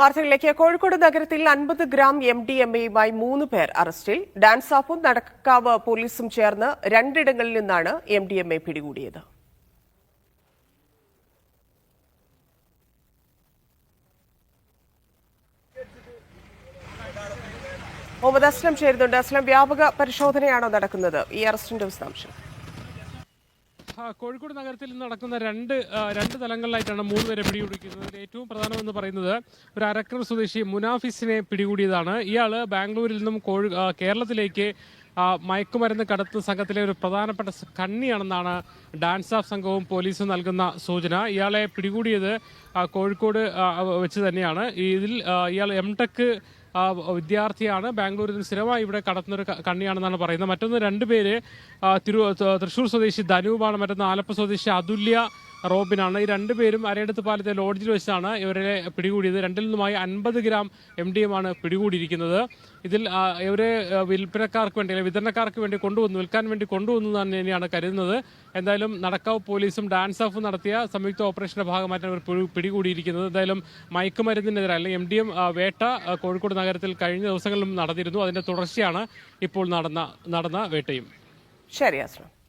വാർത്തകളിലേക്ക് കോഴിക്കോട് നഗരത്തിൽ അൻപത് ഗ്രാം എം ഡി എം എയുമായി മൂന്ന് പേർ അറസ്റ്റിൽ. ഡാൻസ് ഓഫും നടക്കാവ് പോലീസും ചേർന്ന് രണ്ടിടങ്ങളിൽ നിന്നാണ് എം ഡി എം എ പിടികൂടിയത്. മുഹമ്മദ് അസ്ലം ചേരുന്നുണ്ട്. അസ്ലം വ്യാപക പരിശോധനയാണോ നടക്കുന്നത്? ഈ അറസ്റ്റിന്റെ വിശദാംശം. കോഴിക്കോട് നഗരത്തിൽ നടക്കുന്ന രണ്ട് രണ്ട് തലങ്ങളിലായിട്ടാണ് മൂന്ന് പേരെ പിടികൂടിക്കുന്നത് ഏറ്റവും പ്രധാനമെന്ന് പറയുന്നത് ഒരു അരക്കർ സ്വദേശി മുനാഫിസിനെ പിടികൂടിയതാണ്. ഇയാൾ ബാംഗ്ലൂരിൽ നിന്നും കോഴി കേരളത്തിലേക്ക് മയക്കുമരുന്ന് കടത്ത് സംഘത്തിലെ ഒരു പ്രധാനപ്പെട്ട കണ്ണിയാണെന്നാണ് ഡാൻസ് ഓഫ് സംഘവും പോലീസും നൽകുന്ന സൂചന. ഇയാളെ പിടികൂടിയത് കോഴിക്കോട് വെച്ച് തന്നെയാണ്. ഇതിൽ ഇയാൾ എം ടെക് വിദ്യാർത്ഥിയാണ് ബാംഗ്ലൂരിൽ നിന്ന് സ്ഥിരമായി ഇവിടെ കടത്തുന്ന ഒരു കണ്ണിയാണെന്നാണ് പറയുന്നത്. മറ്റൊന്ന് രണ്ടുപേര് തിരു തൃശ്ശൂർ സ്വദേശി ധനുവാണ് മറ്റൊന്ന് ആലപ്പുഴ സ്വദേശി അതുല്യ റോബിനാണ്. ഈ രണ്ടുപേരും അരയടുത്ത് പാലത്തെ ലോഡ്ജിൽ വെച്ചാണ് ഇവരെ പിടികൂടിയത്. രണ്ടിൽ നിന്നുമായി അൻപത് ഗ്രാം എം ഡി എം ആണ് പിടികൂടിയിരിക്കുന്നത്. ഇതിൽ ഇവരെ വിൽപ്പനക്കാർക്ക് വേണ്ടി അല്ലെങ്കിൽ വിതരണക്കാർക്ക് വേണ്ടി കൊണ്ടുവന്നു വിൽക്കാൻ വേണ്ടി കൊണ്ടുവന്നു തന്നെയാണ് കരുതുന്നത്. എന്തായാലും നടക്കാവ് പോലീസും ഡാൻസ് ഓഫ് നടത്തിയ സംയുക്ത ഓപ്പറേഷന്റെ ഭാഗമായിട്ടാണ് ഇവർ പിടി- പിടികൂടിയിരിക്കുന്നത്. എന്തായാലും മയക്കുമരുന്നിനെതിരെ അല്ലെങ്കിൽ എം ഡി എം വേട്ട കോഴിക്കോട് നഗരത്തിൽ കഴിഞ്ഞ ദിവസങ്ങളിലും നടന്നിരുന്നു. അതിന്റെ തുടർച്ചയാണ് ഇപ്പോൾ നടന്ന നടന്ന വേട്ടയും. ശരി അസ്ലം